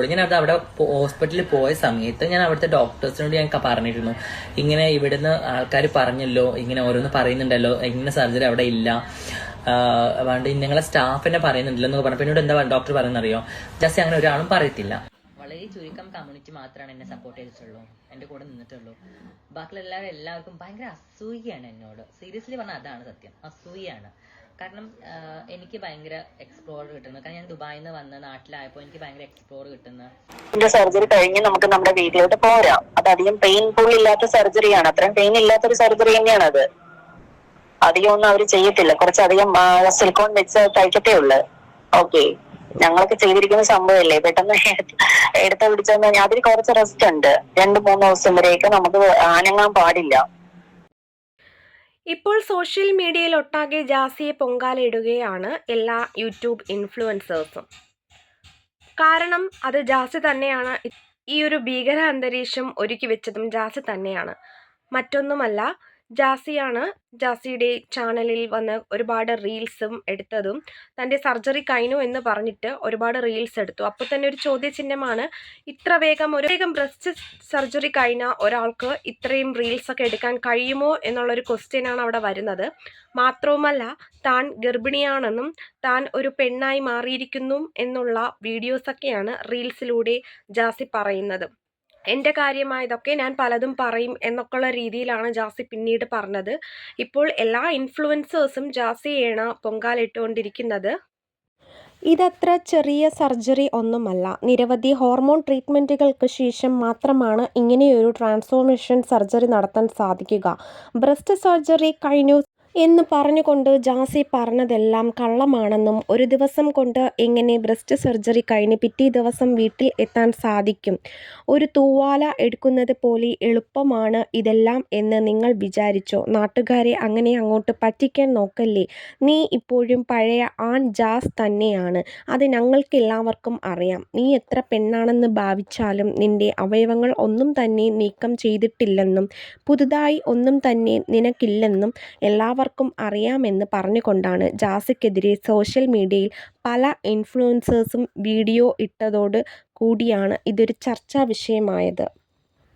പോവുള്ളൂ. ഞാൻ അത് അവിടെ ഹോസ്പിറ്റലിൽ പോയ സമയത്ത് ഞാൻ അവിടുത്തെ ഡോക്ടേഴ്സിനോട് ഞാൻ പറഞ്ഞിരുന്നു. ഇങ്ങനെ ഇവിടുന്ന് ആൾക്കാർ പറഞ്ഞല്ലോ ഇങ്ങനെ ഓരോന്ന് പറയുന്നുണ്ടല്ലോ ഇങ്ങനെ സർജറി അവിടെ ഇല്ല. അതുകൊണ്ട് നിങ്ങളെ സ്റ്റാഫ് തന്നെ പറയുന്നുണ്ടല്ലോ എന്നൊക്കെ പറഞ്ഞു എന്നോട് എന്താ ഡോക്ടർ പറയുന്നറിയോ? ജസ്റ്റ് അങ്ങനെ ഒരാളും പറയത്തില്ല. വളരെ ചുരുക്കം കമ്മ്യൂണിറ്റി മാത്രമാണ് എന്നെ സപ്പോർട്ട് ചെയ്തിട്ടുള്ളൂ. എന്റെ കൂടെ നിന്നിട്ടുള്ളൂ. ബാക്കിയുള്ള എല്ലാവരും എല്ലാവർക്കും ഭയങ്കര അസൂയയാണ് എന്നോട്. സീരിയസ്ലി പറഞ്ഞാൽ അതാണ് സത്യം. അസൂയാണ് കാരണം എനിക്ക് ഭയങ്കര എക്സ്പ്ലോർ കിട്ടുന്നു. കാരണം ഞാൻ ദുബായിൽ നിന്ന് വന്ന് നാട്ടിലായപ്പോൾ എനിക്ക് ഭയങ്കര എക്സ്പ്ലോർ കിട്ടുന്നു. എന്റെ സർജറി കഴിഞ്ഞ് നമുക്ക് നമ്മുടെ വീട്ടിലോട്ട് പോരാം. അത് അധികം പെയിൻഫുൾ ഇല്ലാത്ത സർജറിയാണ് അത്രയും പെയിൻ ഇല്ലാത്തൊരു സർജറി തന്നെയാണ് അത്. അധികം ഒന്നും അവർ ചെയ്യത്തില്ല. കുറച്ചധികം സിലിക്കോൺ വെച്ച് തയ്ക്കത്തേ ഉള്ളു. ഓക്കെ ഞങ്ങളൊക്കെ ചെയ്തിരിക്കുന്ന സംഭവമല്ലേ? പെട്ടെന്ന് എടുത്ത് കഴിഞ്ഞാൽ അതിൽ കുറച്ച് റെസ്റ്റ് ഉണ്ട്. രണ്ട് മൂന്ന് ദിവസം വരെയൊക്കെ നമുക്ക് ആനങ്ങാൻ പാടില്ല. ഇപ്പോൾ സോഷ്യൽ മീഡിയയിൽ ഒട്ടാകെ ജാസിയെ പൊങ്കാലയിടുകയാണ് എല്ലാ യൂട്യൂബ് ഇൻഫ്ലുവൻസേഴ്സും. കാരണം അത് ജാസി തന്നെയാണ്. ഈ ഒരു ഭീകര അന്തരീക്ഷം ഒരുക്കി വെച്ചതും ജാസി തന്നെയാണ്. മറ്റൊന്നുമല്ല ജാസിയാണ് ജാസിയുടെ ചാനലിൽ വന്ന് ഒരുപാട് റീൽസും എടുത്തതും. തന്റെ സർജറി കഴിഞ്ഞു എന്ന് പറഞ്ഞിട്ട് ഒരുപാട് റീൽസ് എടുത്തു. അപ്പോൾ തന്നെ ഒരു ചോദ്യചിഹ്നമാണ് ഇത്ര വേഗം ഒരു വേഗം ബ്രസ്റ്റ് സർജറി കഴിഞ്ഞ ഒരാൾക്ക് ഇത്രയും റീൽസൊക്കെ എടുക്കാൻ കഴിയുമോ എന്നുള്ളൊരു ക്വസ്റ്റ്യനാണ് അവിടെ വരുന്നത്. മാത്രവുമല്ല താൻ ഗർഭിണിയാണെന്നും താൻ ഒരു പെണ്ണായി മാറിയിരിക്കുന്നു എന്നുള്ള വീഡിയോസൊക്കെയാണ് റീൽസിലൂടെ ജാസി പറയുന്നത്. എന്റെ കാര്യമായതൊക്കെ ഞാൻ പലതും പറയും എന്നൊക്കെയുള്ള രീതിയിലാണ് ജാസി പിന്നീട് പറഞ്ഞത്. ഇപ്പോൾ എല്ലാ ഇൻഫ്ലുവൻസേഴ്സും ജാസിയാണ് പൊങ്കാലിട്ടുകൊണ്ടിരിക്കുന്നത്. ഇതത്ര ചെറിയ സർജറി ഒന്നുമല്ല. നിരവധി ഹോർമോൺ ട്രീറ്റ്മെന്റുകൾക്ക് ശേഷം മാത്രമാണ് ഇങ്ങനെയൊരു ട്രാൻസ്ഫോർമേഷൻ സർജറി നടത്താൻ സാധിക്കുക. ബ്രസ്റ്റ് സർജറി കഴിഞ്ഞു എന്ന് പറഞ്ഞുകൊണ്ട് ജാസി പറഞ്ഞതെല്ലാം കള്ളമാണെന്നും ഒരു ദിവസം കൊണ്ട് എങ്ങനെ ബ്രസ്റ്റ് സർജറി കഴിഞ്ഞ് പിറ്റേ ദിവസം വീട്ടിൽ എത്താൻ സാധിക്കും? ഒരു തൂവാല എടുക്കുന്നത് പോലെ എളുപ്പമാണ് ഇതെല്ലാം എന്ന് നിങ്ങൾ വിചാരിച്ചോ? നാട്ടുകാരെ അങ്ങനെ അങ്ങോട്ട് പറ്റിക്കാൻ നോക്കല്ലേ? നീ ഇപ്പോഴും പഴയ ആൺ ജാസ് തന്നെയാണ്. അത് ഞങ്ങൾക്ക് എല്ലാവർക്കും അറിയാം. നീ എത്ര പെണ്ണാണെന്ന് ഭാവിച്ചാലും നിന്റെ അവയവങ്ങൾ ഒന്നും തന്നെ നീക്കം ചെയ്തിട്ടില്ലെന്നും പുതുതായി ഒന്നും തന്നെ നിനക്കില്ലെന്നും എല്ലാവർക്കും അറിയാമെന്ന് പറഞ്ഞുകൊണ്ടാണ് ജാസിക്കെതിരെ സോഷ്യൽ മീഡിയയിൽ പല ഇൻഫ്ലുവൻസേഴ്സും വീഡിയോ ഇട്ടതോട് കൂടിയാണ് ഇതൊരു ചർച്ചാ വിഷയമായത്.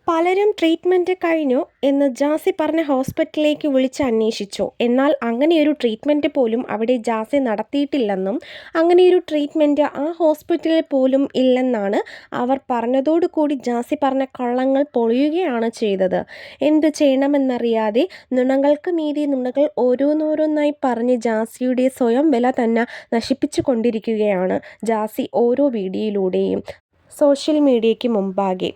പലരും ട്രീറ്റ്മെന്റ് കഴിഞ്ഞു എന്ന് ജാസി പറഞ്ഞ ഹോസ്പിറ്റലിലേക്ക് വിളിച്ച് അന്വേഷിച്ചു. എന്നാൽ അങ്ങനെയൊരു ട്രീറ്റ്മെന്റ് പോലും അവിടെ ജാസി നടത്തിയിട്ടില്ലെന്നും അങ്ങനെയൊരു ട്രീറ്റ്മെന്റ് ആ ഹോസ്പിറ്റലിൽ പോലും ഇല്ലെന്നാണ് അവർ പറഞ്ഞതോടുകൂടി ജാസി പറഞ്ഞ കള്ളങ്ങൾ പൊളിയുകയാണ് ചെയ്തത്. എന്ത് ചെയ്യണമെന്നറിയാതെ നുണകൾക്ക് മീതി നുണകൾ ഓരോന്നോരോന്നായി പറഞ്ഞ് ജാസിയുടെ സ്വയം വില തന്നെ നശിപ്പിച്ചു കൊണ്ടിരിക്കുകയാണ് ജാസി ഓരോ വീഡിയോയിലൂടെയും. സോഷ്യൽ മീഡിയയ്ക്ക് മുമ്പാകെ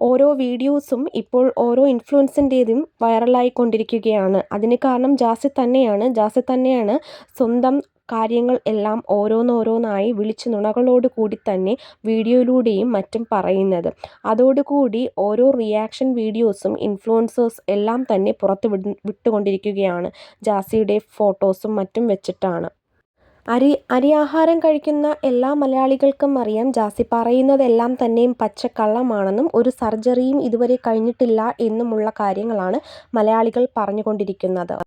ഓരോ വീഡിയോസും ഇപ്പോൾ ഓരോ ഇൻഫ്ലുവൻസിന്റേതും വൈറലായിക്കൊണ്ടിരിക്കുകയാണ് അതിന് കാരണം ജാസി തന്നെയാണ്. ജാസി തന്നെയാണ് സ്വന്തം കാര്യങ്ങൾ എല്ലാം ഓരോന്നോരോന്നായി വിളിച്ച് നുണകളോട് കൂടി തന്നെ വീഡിയോയിലൂടെയും മറ്റും പറയുന്നത്. അതോടുകൂടി ഓരോ റിയാക്ഷൻ വീഡിയോസും ഇൻഫ്ലുവൻസേഴ്സ് എല്ലാം തന്നെ പുറത്ത് വിട് വിട്ടുകൊണ്ടിരിക്കുകയാണ്. ജാസിയുടെ ഫോട്ടോസും മറ്റും വെച്ചിട്ടാണ്. അരി അരിയാഹാരം കഴിക്കുന്ന എല്ലാ മലയാളികൾക്കും അറിയാം. ജാസി പറയുന്നതെല്ലാം തന്നെയും പച്ചക്കള്ളമാണെന്നും ഒരു സർജറിയും ഇതുവരെ കഴിഞ്ഞിട്ടില്ല എന്നുമുള്ള കാര്യങ്ങളാണ് മലയാളികൾ പറഞ്ഞുകൊണ്ടിരിക്കുന്നത്.